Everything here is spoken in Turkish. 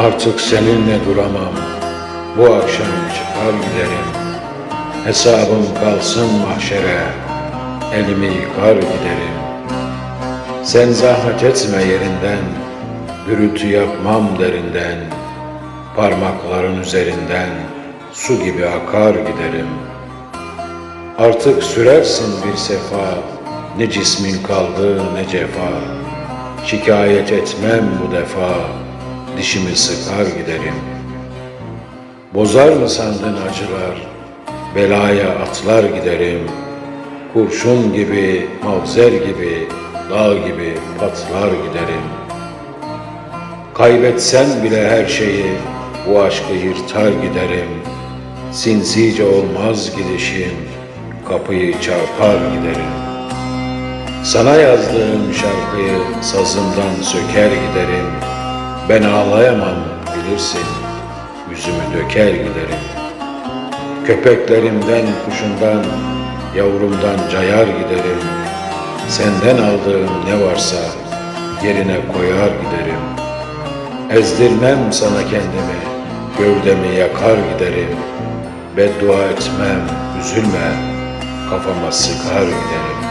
Artık seninle duramam. Bu akşam çıkar giderim. Hesabım kalsın mahşere. Elimi yıkar giderim. Sen zahmet etme yerinden. Gürültü yapmam derinden. Parmakların üzerinden su gibi akar giderim. Artık sürersin bir sefa. Ne cismin kaldı ne cefa. Şikayet etmem bu defa. Dişimi sıkar giderim. Bozar mı sandın acılar? Belaya atlar giderim. Kurşun gibi, mavzer gibi, dağ gibi patlar giderim. Kaybetsen bile her şeyi, bu aşkı yırtar giderim. Sinsice olmaz gidişim, kapıyı çarpar giderim. Sana yazdığım şarkıyı sazımdan söker giderim. Ben ağlayamam bilirsin, yüzümü döker giderim. Köpeklerimden, kuşumdan, yavrumdan cayar giderim. Senden aldığım ne varsa yerine koyar giderim. Ezdirmem sana kendimi, gövdemi yakar giderim. Beddua etmem, üzülme, kafama sıkar giderim.